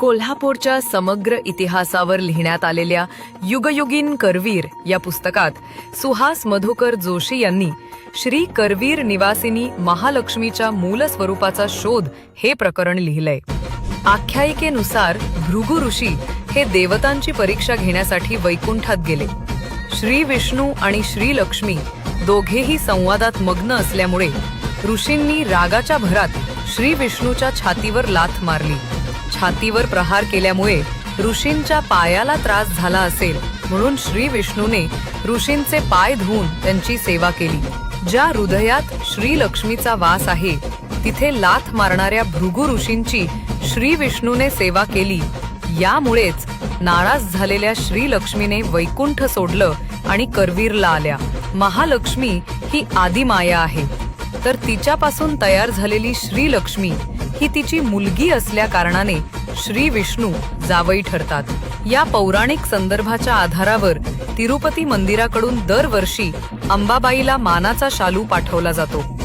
कोल्हापूरच्या समग्र इतिहासावर लिहिण्यात आलेल्या युगयुगीन करवीर या पुस्तकात सुहास मधुकर जोशी यांनी श्री करवीर निवासिनी महालक्ष्मीच्या मूल स्वरूपाचा शोध हे प्रकरण लिहिलंय. आख्यायिकेनुसार भृगु ऋषी हे देवतांची परीक्षा घेण्यासाठी वैकुंठात गेले. श्री विष्णू आणि श्री लक्ष्मी दोघेही संवादात मग्न असल्यामुळे ऋषींनी रागाच्या भरात श्री विष्णूच्या छातीवर लाथ मारली. छातीवर प्रहार केल्यामुळे ऋषींच्या पायाला त्रास झाला असेल म्हणून श्री विष्णूने ऋषींचे पाय धुवून त्यांची सेवा केली. ज्या हृदयात श्री लक्ष्मीचा वास आहे तिथे लाथ मारणाऱ्या भृगु ऋषींची श्री विष्णूने सेवा केली. यामुळेच नाराज झालेल्या श्री लक्ष्मीने वैकुंठ सोडलं आणि करवीरला आल्या. महालक्ष्मी ही आदिमाया आहे. तर तिच्यापासून तयार झालेली श्रीलक्ष्मी ही तिची मुलगी असल्या कारणाने श्री विष्णू जावई ठरतात. या पौराणिक संदर्भाच्या आधारावर तिरुपती मंदिराकडून दरवर्षी अंबाबाईला मानाचा शालू पाठवला जातो.